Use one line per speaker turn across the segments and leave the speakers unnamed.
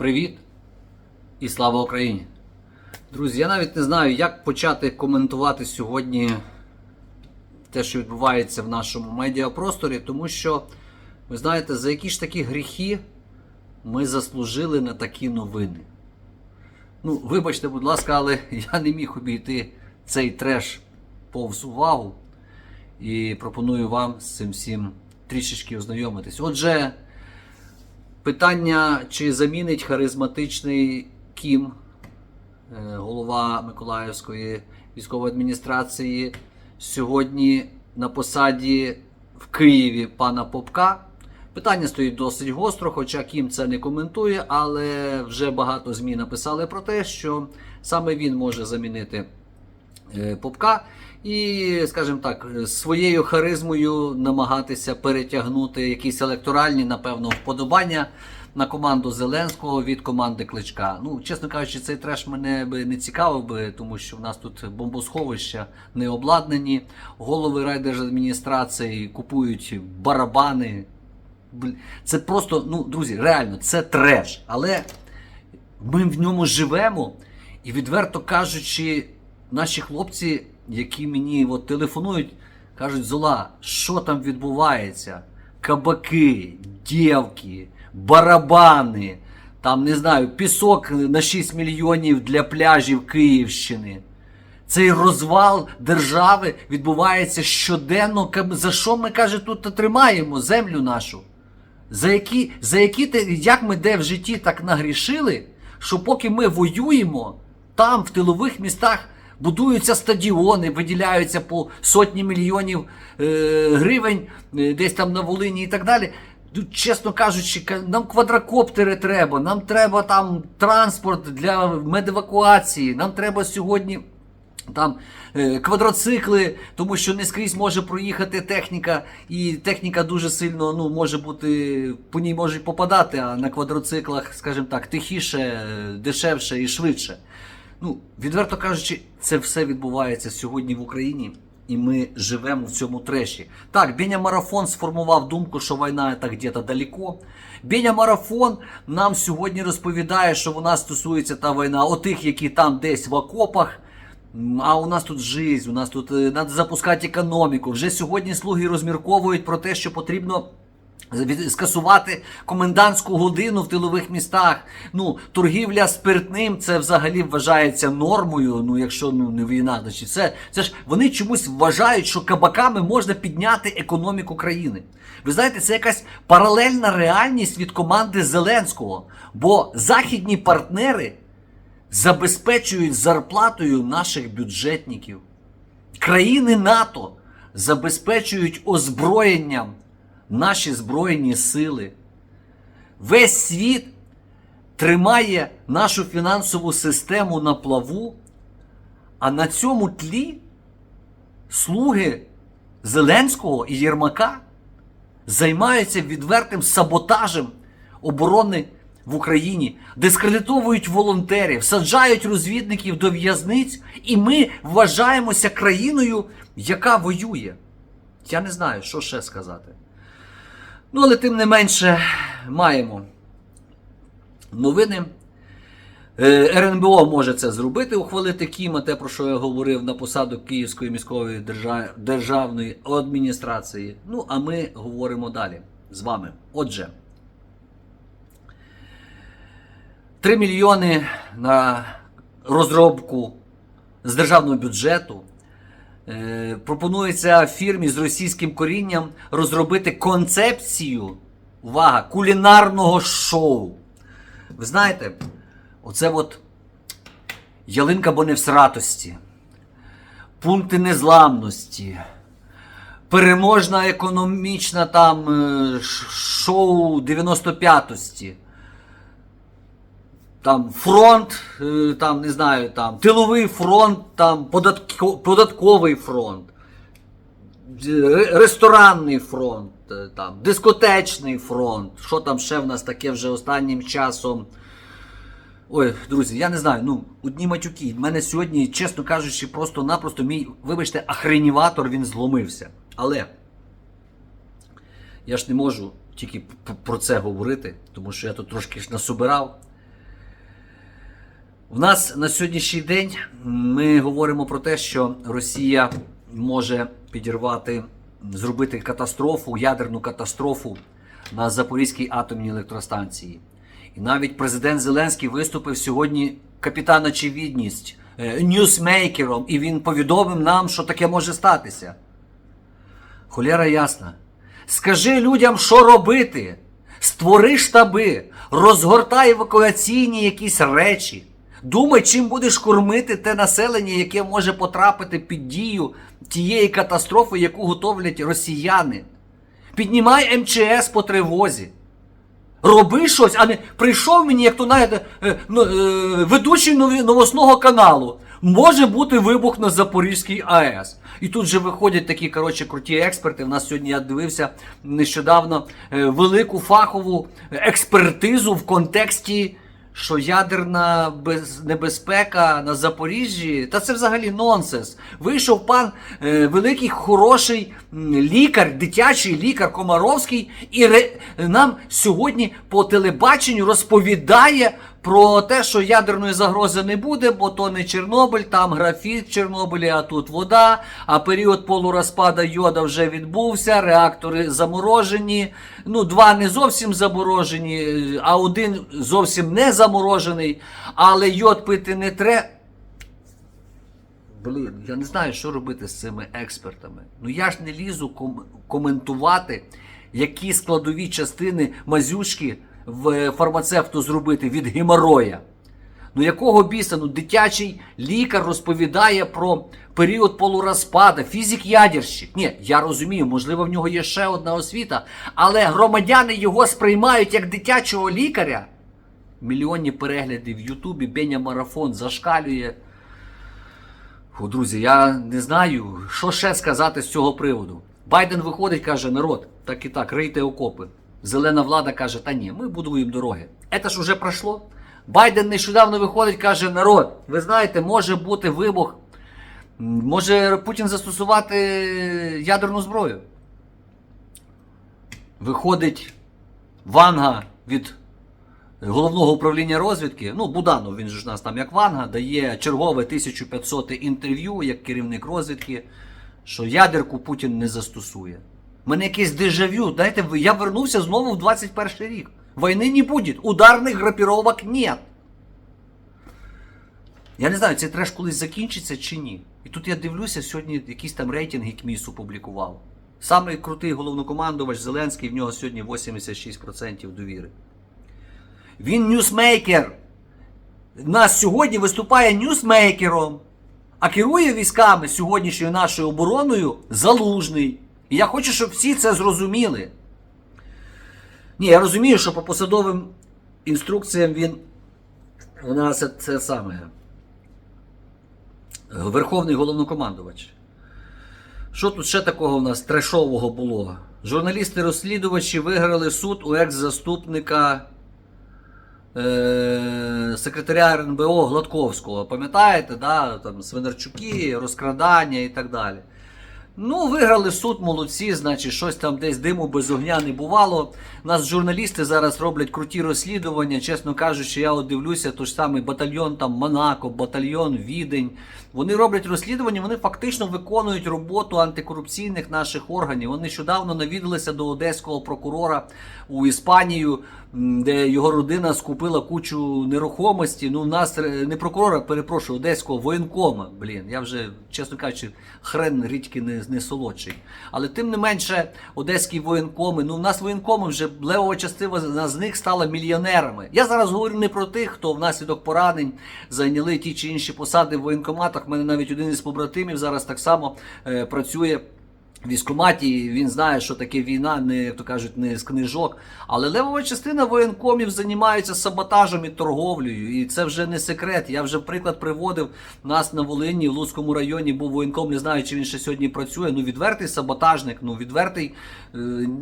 Привіт і слава Україні! Друзі, я навіть не знаю, як почати коментувати сьогодні те, що відбувається в нашому медіапросторі, тому що, ви знаєте, за які ж такі гріхи ми заслужили на такі новини. Ну, вибачте, будь ласка, але я не міг обійти цей треш повз увагу. І пропоную вам з цим всім трішечки ознайомитись. Отже, питання, чи замінить харизматичний Кім, е, голова Миколаївської військової адміністрації, сьогодні на посаді в Києві пана Попка. Питання стоїть досить гостро, хоча Кім це не коментує, але вже багато ЗМІ написали про те, що саме він може замінити Попка і, скажімо так, своєю харизмою намагатися перетягнути якісь електоральні, напевно, вподобання на команду Зеленського від команди Кличка. Ну, чесно кажучи, цей треш мене би не цікавив би, тому що в нас тут бомбосховища не обладнані, голови райдержадміністрації купують барабани. Це просто, ну, друзі, реально, це треш. Але ми в ньому живемо, і відверто кажучи, наші хлопці, які мені от телефонують, кажуть: Зола, що там відбувається? Кабаки, дівки, барабани, там не знаю, пісок на 6 мільйонів для пляжів Київщини. Цей розвал держави відбувається щоденно. За що ми каже, тут тримаємо землю нашу? За які, за які як ми де в житті так нагрішили, що поки ми воюємо, там, в тилових містах, будуються стадіони, виділяються по сотні мільйонів е, гривень, е, десь там на Волині і так далі. Ну, Чесно кажучи, нам квадрокоптери треба, нам треба там транспорт для медевакуації, нам треба сьогодні там е, квадроцикли, тому що не скрізь може проїхати техніка, і техніка дуже сильно ну, може бути, по ній можуть попадати, а на квадроциклах, скажімо так, тихіше, е, дешевше і швидше. Ну, відверто кажучи, це все відбувається сьогодні в Україні. І ми живемо в цьому треші. Так, Беня Марафон сформував думку, що війна це где-то далеко. Беня Марафон нам сьогодні розповідає, що вона стосується та війна отих, які там десь в окопах. А у нас тут жизнь, у нас тут треба запускати економіку. Вже сьогодні слуги розмірковують про те, що потрібно скасувати комендантську годину в тилових містах. Ну, торгівля спиртним це взагалі вважається нормою. Ну, якщо ну не війна, значить це, це ж вони чомусь вважають, що кабаками можна підняти економіку країни. Ви знаєте, це якась паралельна реальність від команди Зеленського. Бо західні партнери забезпечують зарплатою наших бюджетників. Країни НАТО забезпечують озброєнням наші Збройні сили. Весь світ тримає нашу фінансову систему на плаву, а на цьому тлі слуги Зеленського і Єрмака займаються відвертим саботажем оборони в Україні, дискредитовують волонтерів, саджають розвідників до в'язниць, і ми вважаємося країною, яка воює. Я не знаю, що ще сказати. Ну, але тим не менше маємо новини. Е, РНБО може це зробити, ухвалити Кіма, те, про що я говорив, на посаду Київської міської державної адміністрації. Ну, а ми говоримо далі з вами. Отже, 3 мільйони на розробку з державного бюджету. Е, пропонується фірмі з російським корінням розробити концепцію увага, кулінарного шоу. Ви знаєте, оце от ялинка бо не в сратості, пункти незламності, переможна економічна там е, шоу 95-ості. Там фронт, е, там не знаю, там тиловий фронт, там податко- податковий фронт, ресторанний фронт, е, там дискотечний фронт. Що там ще в нас таке вже останнім часом? Ой, друзі, я не знаю, ну, одні матюки. В мене сьогодні, чесно кажучи, просто-напросто мій, вибачте, ахреніватор він зломився. Але я ж не можу тільки про це говорити, тому що я тут трошки ж насобирав. У нас на сьогоднішній день ми говоримо про те, що Росія може підірвати, зробити катастрофу, ядерну катастрофу на Запорізькій атомній електростанції. І навіть президент Зеленський виступив сьогодні капітан очевидність, е, ньюсмейкером, і він повідомив нам, що таке може статися. Холєра ясна. Скажи людям, що робити. Створи штаби, розгортай евакуаційні якісь речі. Думай, чим будеш кормити те населення, яке може потрапити під дію тієї катастрофи, яку готовлять росіяни. Піднімай МЧС по тривозі. Роби щось, а не прийшов мені, як то знаєте, е, ну, е, ведучий новосного каналу. Може бути вибух на Запорізькій АЕС. І тут же виходять такі коротше круті експерти. У нас сьогодні я дивився нещодавно е, велику фахову експертизу в контексті, що ядерна без- небезпека на Запоріжжі, та це взагалі нонсенс. Вийшов пан е, великий хороший лікар, дитячий лікар Комаровський, і ре, нам сьогодні по телебаченню розповідає про те, що ядерної загрози не буде, бо то не Чорнобиль, там графіт Чорнобилі, а тут вода. А період полурозпада йода вже відбувся, реактори заморожені. Ну, два не зовсім заморожені, а один зовсім не заморожений. Але йод пити не треба. Блін, я не знаю, що робити з цими експертами. Ну я ж не лізу ком- коментувати, які складові частини мазючки в фармацевту зробити від геморроя. Ну якого біса? Ну дитячий лікар розповідає про період полурозпада, фізик-ядерщик. Ні, я розумію, можливо, в нього є ще одна освіта, але громадяни його сприймають як дитячого лікаря. Мільйонні перегляди в Ютубі, Беня Марафон зашкалює. Фу, друзі, я не знаю, що ще сказати з цього приводу. Байден виходить, каже, народ, так і так, рийте окопи. Зелена влада каже, та ні, ми будуємо дороги. Це ж уже пройшло. Байден нещодавно виходить, каже, народ, ви знаєте, може бути вибух, може Путін застосувати ядерну зброю. Виходить Ванга від головного управління розвідки, ну Буданов, він ж у нас там як Ванга, дає чергове 1500 інтерв'ю як керівник розвідки, що ядерку Путін не застосує. Мене якесь дежавю. Дайте, я вернувся знову в 21 рік. Війни не буде, ударних групіровок нет. Я не знаю, цей треш колись закінчиться чи ні. І тут я дивлюся, сьогодні якісь там рейтинги КМІС опублікував. Самий крутий головнокомандувач Зеленський, в нього сьогодні 86% довіри. Він ньюсмейкер. Нас сьогодні виступає ньюсмейкером, а керує військами сьогоднішньою нашою обороною залужний. І я хочу, щоб всі це зрозуміли. Ні, я розумію, що по посадовим інструкціям він у нас це, саме Верховний головнокомандувач. Що тут ще такого в нас трешового було? Журналісти-розслідувачі виграли суд у екс-заступника е- секретаря РНБО Гладковського. Пам'ятаєте, да? там Свинарчуки, розкрадання і так далі. Ну, виграли суд, молодці, значить, щось там десь диму без огня не бувало. У нас журналісти зараз роблять круті розслідування. Чесно кажучи, я от дивлюся, той ж самий батальйон там Монако, батальйон Відень. Вони роблять розслідування, вони фактично виконують роботу антикорупційних наших органів. Вони нещодавно навідалися до одеського прокурора у Іспанію, де його родина скупила кучу нерухомості. Ну, у нас е, не прокурора, перепрошую, одеського воєнкома. Блін, я вже, чесно кажучи, хрен рідки не, не солодший. Але тим не менше, одеські воєнкоми, ну в нас воєнкоми вже левова частина з них стала мільйонерами. Я зараз говорю не про тих, хто внаслідок поранень зайняли ті чи інші посади в воєнкоматах. У мене навіть один із побратимів зараз так само е, працює. В військкоматі він знає, що таке війна, не як то кажуть, не з книжок. Але левова частина воєнкомів займається саботажем і торговлею. І це вже не секрет. Я вже приклад приводив нас на Волині, в Луцькому районі був воєнком, не знаю, чи він ще сьогодні працює. Ну, відвертий саботажник, ну відвертий е,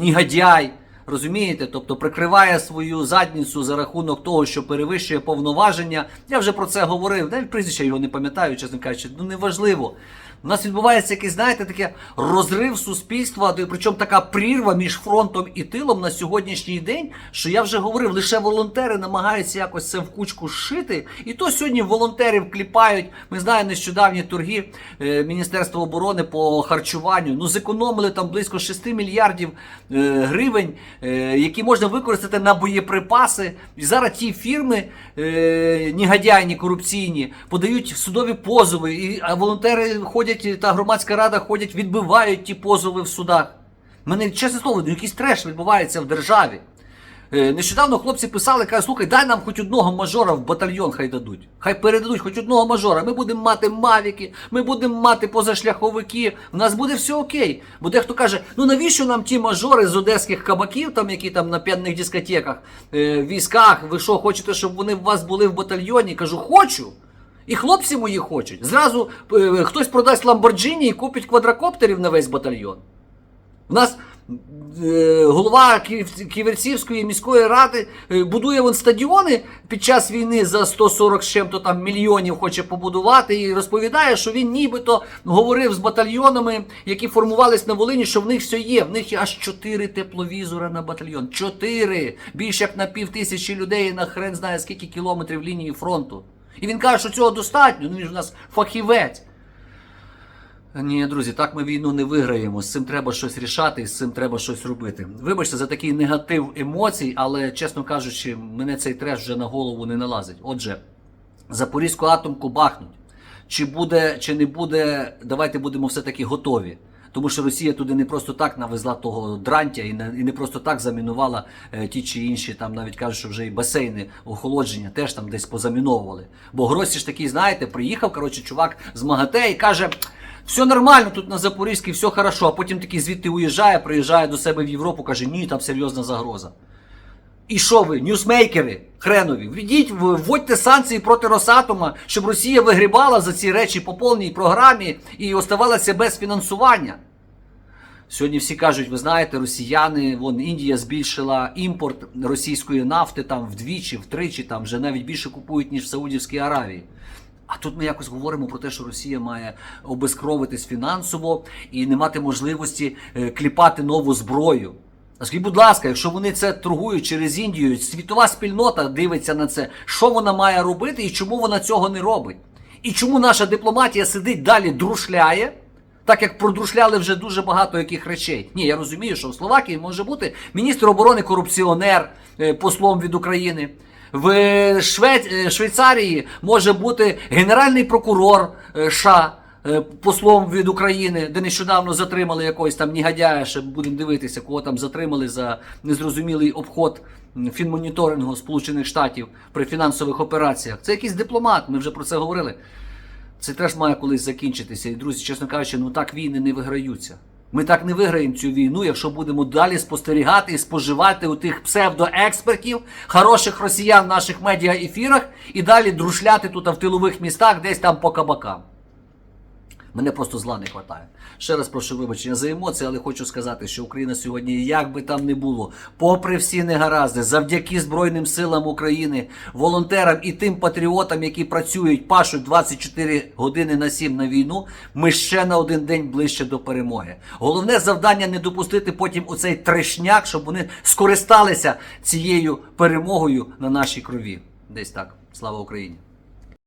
нігадяй. Розумієте? Тобто прикриває свою задницю за рахунок того, що перевищує повноваження. Я вже про це говорив. Навіть прізвища його не пам'ятаю, чесно кажучи, ну неважливо. У нас відбувається якийсь, знаєте, таке розрив суспільства, причому така прірва між фронтом і тилом на сьогоднішній день, що я вже говорив, лише волонтери намагаються якось це в кучку зшити. І то сьогодні волонтерів кліпають. Ми знаємо нещодавні торги е, Міністерства оборони по харчуванню. Ну, зекономили там близько 6 мільярдів е, гривень, е, які можна використати на боєприпаси. І зараз ті фірми негодяйні, корупційні, подають судові позови, і, волонтери ходять, та громадська рада ходять, відбивають ті позови в судах. Мене, чесне слово, якийсь треш відбувається в державі. Е, Нещодавно хлопці писали, кажуть, слухай, дай нам хоч одного мажора в батальйон хай дадуть. Хай передадуть хоч одного мажора. Ми будемо мати мавіки, ми будемо мати позашляховики. У нас буде все окей. Бо дехто каже, ну навіщо нам ті мажори з одеських кабаків, там які там на п'яних дискотеках, е, військах, ви що, хочете, щоб вони у вас були в батальйоні? Кажу, хочу. І хлопці мої хочуть. Зразу е, хтось продасть Ламборджині і купить квадрокоптерів на весь батальйон. У нас е, голова Ківерцівської міської ради е, будує вон стадіони під час війни за 140 з чим-то там мільйонів хоче побудувати і розповідає, що він нібито говорив з батальйонами, які формувались на Волині, що в них все є. В них є аж 4 тепловізора на батальйон. 4! Більше як на пів тисячі людей на хрен знає скільки кілометрів лінії фронту. І він каже, що цього достатньо. Ну він ж у нас фахівець. Ні, друзі, так ми війну не виграємо. З цим треба щось рішати, з цим треба щось робити. Вибачте за такий негатив емоцій, але чесно кажучи, мене цей треш вже на голову не налазить. Отже, Запорізьку атомку бахнуть. Чи буде, чи не буде, давайте будемо все-таки готові. Тому що Росія туди не просто так навезла того дрантя і не, і не просто так замінувала е, ті чи інші, там навіть кажуть, що вже і басейни охолодження теж там десь позаміновували. Бо Гросі ж такий, знаєте, приїхав, коротше, чувак з МАГАТЕ і каже: все нормально тут на Запорізькій, все хорошо, а потім такий звідти уїжджає, приїжджає до себе в Європу, каже, ні, там серйозна загроза. І що ви, ньюсмейкери хренові, введіть, вводьте санкції проти Росатома, щоб Росія вигрібала за ці речі по повній програмі і оставалася без фінансування. Сьогодні всі кажуть, ви знаєте, росіяни, вон Індія збільшила імпорт російської нафти там вдвічі, втричі, там вже навіть більше купують, ніж в Саудівській Аравії. А тут ми якось говоримо про те, що Росія має обезкровитись фінансово і не мати можливості е, кліпати нову зброю. Скажіть, будь ласка, якщо вони це торгують через Індію, світова спільнота дивиться на це, що вона має робити і чому вона цього не робить? І чому наша дипломатія сидить далі друшляє, так як продрушляли вже дуже багато яких речей. Ні, я розумію, що в Словакії може бути міністр оборони корупціонер е, послом від України. В Швець... е, Швейцарії може бути генеральний прокурор е, США е, послом від України, де нещодавно затримали якогось там негодяя, ще будемо дивитися, кого там затримали за незрозумілий обход фінмоніторингу Сполучених Штатів при фінансових операціях. Це якийсь дипломат, ми вже про це говорили. Це теж має колись закінчитися. І друзі, чесно кажучи, ну так війни не виграються. Ми так не виграємо цю війну, якщо будемо далі спостерігати і споживати у тих псевдоекспертів, хороших росіян в наших медіаефірах і далі друшляти тут в тилових містах, десь там по кабакам. Мене просто зла не вистачає. Ще раз прошу вибачення за емоції, але хочу сказати, що Україна сьогодні, як би там не було, попри всі негаразди, завдяки Збройним силам України, волонтерам і тим патріотам, які працюють, пашуть 24 години на 7 на війну, ми ще на один день ближче до перемоги. Головне завдання не допустити потім у цей трешняк, щоб вони скористалися цією перемогою на нашій крові. Десь так. Слава Україні!